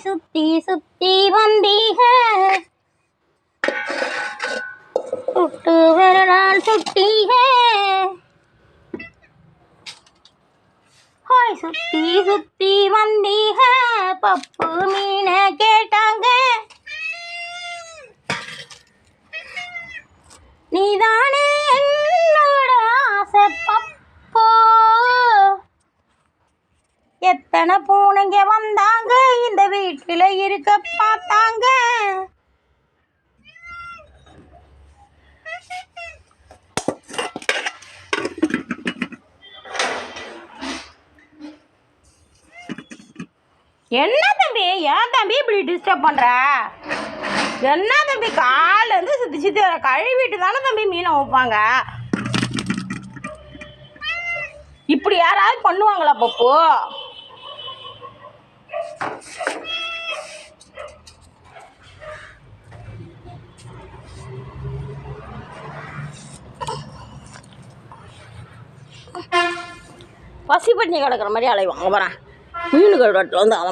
सुप्ति सुप्ति बंदी है। सुप्ति है। होय सुप्ति सुप्ति बंदी है, पप्पू मीन के टंगे। निदान எத்தனை பூனைங்க வந்தாங்க? இந்த வீட்டில் இருக்க பார்த்தாங்க. என்ன தம்பி? ஏன் தம்பி இப்படி டிஸ்டர்ப் பண்ற? என்ன தம்பி? காலேருந்து இருந்து சுத்தி சுத்தி வர கழுவிட்டு தானே தம்பி மீனை வைப்பாங்க? இப்படி யாராவது பண்ணுவாங்களா பப்பு? பசி பண்ணி கிடக்குற மாதிரி அலைவாங்க வரேன் மீன் கழுவட்டில் வந்து அதை